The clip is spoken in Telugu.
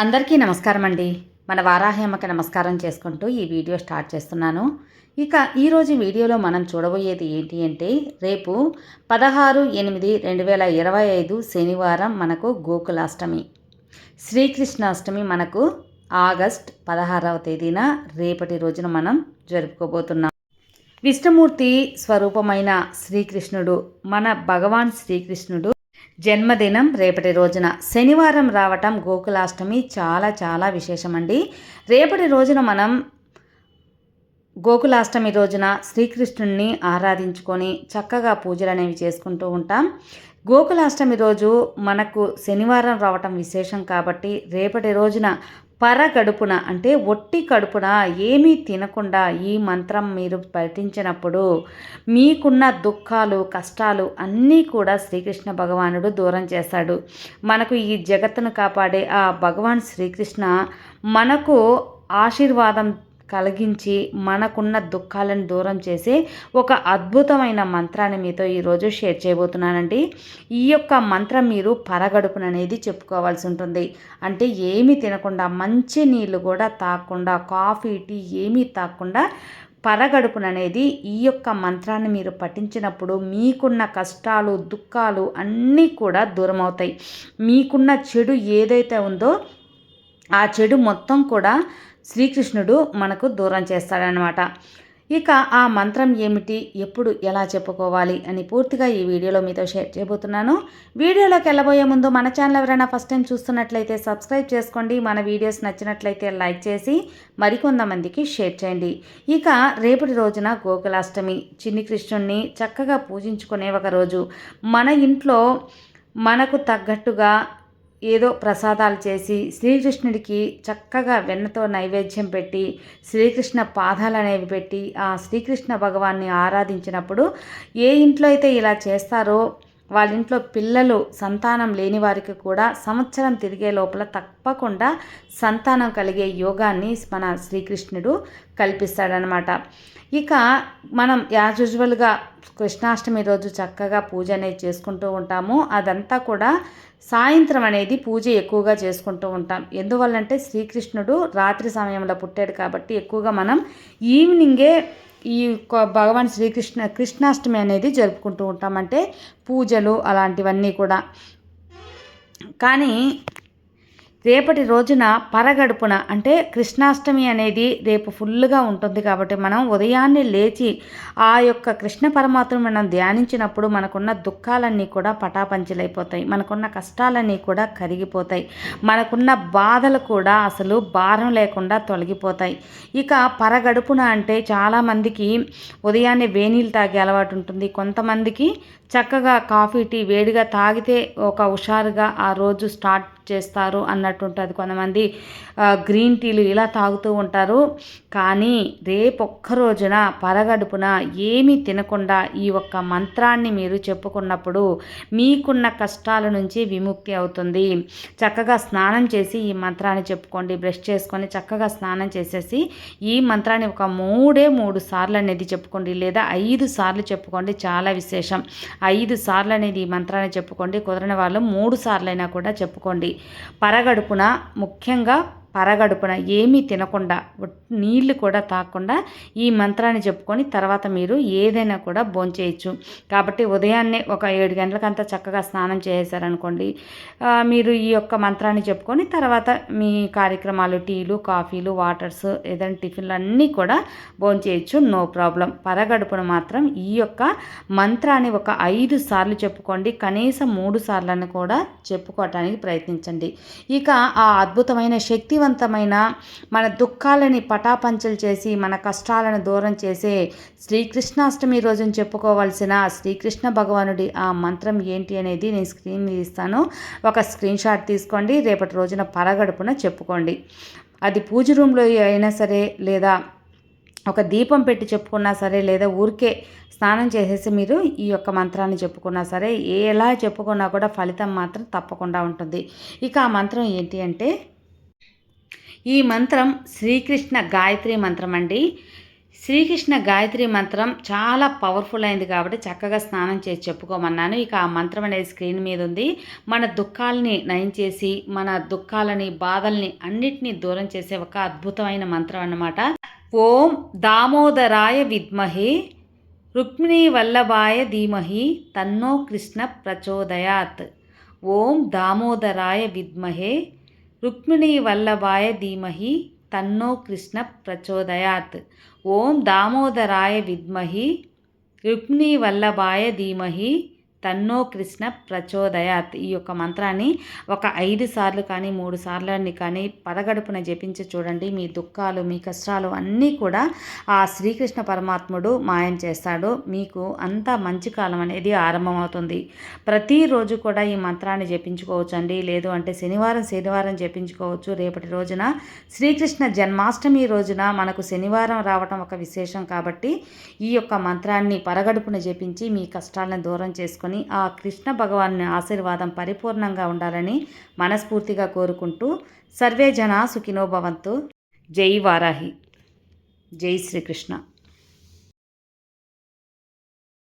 అందరికీ నమస్కారం అండి మన వారాహ్యమ్మకి నమస్కారం చేసుకుంటూ ఈ వీడియో స్టార్ట్ చేస్తున్నాను. ఇక ఈరోజు వీడియోలో మనం చూడబోయేది ఏంటి అంటే రేపు పదహారు ఎనిమిది రెండు వేల ఇరవై ఐదు శనివారం మనకు గోకులాష్టమి. శ్రీకృష్ణాష్టమి మనకు ఆగస్ట్ పదహారవ తేదీన రేపటి రోజున మనం జరుపుకోబోతున్నాం. విష్ణుమూర్తి స్వరూపమైన శ్రీకృష్ణుడు మన భగవాన్ శ్రీకృష్ణుడు జన్మదినం రేపటి రోజున. శనివారం రావటం గోకులాష్టమి చాలా చాలా విశేషమండి. రేపటి రోజున మనం గోకులాష్టమి రోజున శ్రీకృష్ణుణ్ణి ఆరాధించుకొని చక్కగా పూజలు అనేవి చేసుకుంటూ ఉంటాం. గోకులాష్టమి రోజు మనకు శనివారం రావటం విశేషం కాబట్టి రేపటి రోజున పరగడుపున అంటే ఒట్టి కడుపున ఏమీ తినకుండా ఈ మంత్రం మీరు పఠించినప్పుడు మీకున్న దుఃఖాలు కష్టాలు అన్నీ కూడా శ్రీకృష్ణ భగవానుడు దూరం చేస్తాడు మనకు ఈ జగత్తును కాపాడే ఆ భగవాన్ శ్రీకృష్ణ మనకు ఆశీర్వాదం కలిగించి మనకున్న దుఃఖాలను దూరం చేసే ఒక అద్భుతమైన మంత్రాన్ని మీతో ఈరోజు షేర్ చేయబోతున్నానండి. ఈ యొక్క మంత్రం మీరు పరగడుపుననేది చెప్పుకోవాల్సి ఉంటుంది. అంటే ఏమీ తినకుండా మంచి నీళ్ళు కూడా తాగకుండా కాఫీ టీ ఏమీ తాగకుండా పరగడుపుననేది ఈ యొక్క మంత్రాన్ని మీరు పఠించినప్పుడు మీకున్న కష్టాలు దుఃఖాలు అన్నీ కూడా దూరం అవుతాయి మీకున్న చెడు ఏదైతే ఉందో ఆ చెడు మొత్తం కూడా శ్రీకృష్ణుడు మనకు దూరం చేస్తాడనమాట ఇక ఆ మంత్రం ఏమిటి? ఎప్పుడు ఎలా చెప్పుకోవాలి? అని పూర్తిగా ఈ వీడియోలో మీతో షేర్ చేయబోతున్నాను. వీడియోలోకి వెళ్ళబోయే ముందు మన ఛానల్ ఎవరైనా ఫస్ట్ టైం చూస్తున్నట్లయితే సబ్స్క్రైబ్ చేసుకోండి. మన వీడియోస్ నచ్చినట్లయితే లైక్ చేసి మరికొంతమందికి షేర్ చేయండి. ఇక రేపటి రోజున గోకులాష్టమి. చిన్ని కృష్ణుణ్ణి చక్కగా పూజించుకునే ఒక రోజు. మన ఇంట్లో మనకు తగ్గట్టుగా ఏదో ప్రసాదాలు చేసి శ్రీకృష్ణుడికి చక్కగా వెన్నతో నైవేద్యం పెట్టి శ్రీకృష్ణ పాదాలు అనేవి పెట్టి ఆ శ్రీకృష్ణ భగవాన్ని ఆరాధించినప్పుడు ఏ ఇంట్లో అయితే ఇలా చేస్తారో వాళ్ళ ఇంట్లో పిల్లలు సంతానం లేని వారికి కూడా సంవత్సరం తిరిగే లోపల తప్పకుండా సంతానం కలిగే యోగాన్ని మన శ్రీకృష్ణుడు కల్పిస్తాడనమాట ఇక మనం యాజ్ యూజువల్గా కృష్ణాష్టమి రోజు చక్కగా పూజ అనేది చేసుకుంటూ ఉంటాము. అదంతా కూడా సాయంత్రం అనేది పూజ ఎక్కువగా చేసుకుంటూ ఉంటాం. ఎందువల్లంటే శ్రీకృష్ణుడు రాత్రి సమయంలో పుట్టాడు కాబట్టి ఎక్కువగా మనం ఈవినింగే ఈ భగవాన్ శ్రీకృష్ణ కృష్ణాష్టమి అనేది జరుపుకుంటూ ఉంటామంటే పూజలు అలాంటివన్నీ కూడా. కానీ రేపటి రోజున పరగడుపున అంటే కృష్ణాష్టమి అనేది రేపు ఫుల్గా ఉంటుంది కాబట్టి మనం ఉదయాన్నే లేచి ఆ యొక్క కృష్ణ పరమాత్మను మనం ధ్యానించినప్పుడు మనకున్న దుఃఖాలన్నీ కూడా పటాపంచలైపోతాయి. మనకున్న కష్టాలన్నీ కూడా కరిగిపోతాయి. మనకున్న బాధలు కూడా అసలు భారం లేకుండా తొలగిపోతాయి. ఇక పరగడుపున అంటే చాలామందికి ఉదయాన్నే వేనీళ్ళు తాగే అలవాటు ఉంటుంది. కొంతమందికి చక్కగా కాఫీ టీ వేడిగా తాగితే ఒక హుషారుగా ఆ రోజు స్టార్ట్ చేస్తారు అన్నట్టు ఉంటుంది కొంతమంది గ్రీన్ టీలు ఇలా తాగుతూ ఉంటారు. కానీ రేపు ఒక్క రోజున పరగడుపున ఏమీ తినకుండా ఈ ఒక్క మంత్రాన్ని మీరు చెప్పుకున్నప్పుడు మీకున్న కష్టాల నుంచి విముక్తి అవుతుంది. చక్కగా స్నానం చేసి ఈ మంత్రాన్ని చెప్పుకోండి. బ్రష్ చేసుకొని చక్కగా స్నానం చేసేసి ఈ మంత్రాన్ని ఒక మూడే మూడు సార్లు అనేది చెప్పుకోండి. లేదా ఐదు సార్లు చెప్పుకోండి. చాలా విశేషం. ఐదు సార్లు అనేది ఈ మంత్రాన్ని చెప్పుకోండి. కుదరని వాళ్ళు మూడు సార్లైనా కూడా చెప్పుకోండి. పరగడుపున ముఖ్యంగా పరగడుపున ఏమీ తినకుండా నీళ్ళు కూడా తాగకుండా ఈ మంత్రాన్ని చెప్పుకొని తర్వాత మీరు ఏదైనా కూడా భోంచేయచ్చు. కాబట్టి ఉదయాన్నే ఒక ఏడు గంటలకంతా చక్కగా స్నానం చేసేసారనుకోండి మీరు ఈ యొక్క మంత్రాన్ని చెప్పుకొని తర్వాత మీ కార్యక్రమాలు టీలు కాఫీలు వాటర్స్ ఏదైనా టిఫిన్లు అన్నీ కూడా భోంచేయచ్చు. No problem. పరగడుపున మాత్రం ఈ యొక్క మంత్రాన్ని ఒక ఐదు సార్లు చెప్పుకోండి. కనీసం మూడు సార్లను కూడా చెప్పుకోవటానికి ప్రయత్నించండి. ఇక ఆ అద్భుతమైన శక్తివంత శక్తివంతమైన మన దుఃఖాలని పటాపంచలు చేసి మన కష్టాలను దూరం చేసే శ్రీకృష్ణాష్టమి రోజున చెప్పుకోవాల్సిన శ్రీకృష్ణ భగవానుడి ఆ మంత్రం ఏంటి అనేది నేను స్క్రీన్ మీద ఇస్తాను. ఒక స్క్రీన్ షాట్ తీసుకోండి రేపటి రోజున పరగడుపున చెప్పుకోండి. అది పూజ రూమ్లో అయినా సరే లేదా ఒక దీపం పెట్టి చెప్పుకున్నా సరే లేదా ఊరికే స్నానం చేసేసి మీరు ఈ యొక్క మంత్రాన్ని చెప్పుకున్నా సరే ఎలా చెప్పుకున్నా కూడా ఫలితం మాత్రం తప్పకుండా ఉంటుంది. ఇక ఆ మంత్రం ఏంటి అంటే ఈ మంత్రం శ్రీకృష్ణ గాయత్రి మంత్రం అండి. శ్రీకృష్ణ గాయత్రి మంత్రం చాలా పవర్ఫుల్ అయింది కాబట్టి చక్కగా స్నానం చేసి చెప్పుకోమన్నాను. ఇక ఆ మంత్రం అనేది స్క్రీన్ మీద ఉంది. మన దుఃఖాలని నయం చేసి మన దుఃఖాలని బాధల్ని అన్నిటినీ దూరం చేసే ఒక అద్భుతమైన మంత్రం అన్నమాట. ఓం దామోదరాయ విద్మహే రుక్మిణీ వల్లభాయ ధీమహి తన్నో కృష్ణ ప్రచోదయాత్. ఓం దామోదరాయ విద్మహే రుక్మిణీ వల్లభాయ ధీమహి తన్నో కృష్ణ ప్రచోదయాత్ ఓం దామోదరాయ విద్మహి రుక్మిణీ వల్లభాయ ధీమహి తన్నో కృష్ణ ప్రచోదయాత్. ఈ యొక్క మంత్రాన్ని ఒక ఐదు సార్లు కానీ మూడు సార్లు కానీ పరగడుపున జపించి చూడండి. మీ దుఃఖాలు మీ కష్టాలు అన్నీ కూడా ఆ శ్రీకృష్ణ పరమాత్ముడు మాయం చేస్తాడు. మీకు అంత మంచి కాలం అనేది ఆరంభమవుతుంది. ప్రతిరోజు కూడా ఈ మంత్రాన్ని జపించుకోవచ్చు అండి లేదు అంటే శనివారం శనివారం జపించుకోవచ్చు. రేపటి రోజున శ్రీకృష్ణ జన్మాష్టమి రోజున మనకు శనివారం రావటం ఒక విశేషం కాబట్టి ఈ యొక్క మంత్రాన్ని పరగడుపున జపించి మీ కష్టాలను దూరం చేసుకుని చేసుకొని ఆ కృష్ణ భగవాన్ ఆశీర్వాదం పరిపూర్ణంగా ఉండాలని మనస్ఫూర్తిగా కోరుకుంటూ సర్వే జన సుఖినోభవంతో జై వారాహి. జై శ్రీకృష్ణ.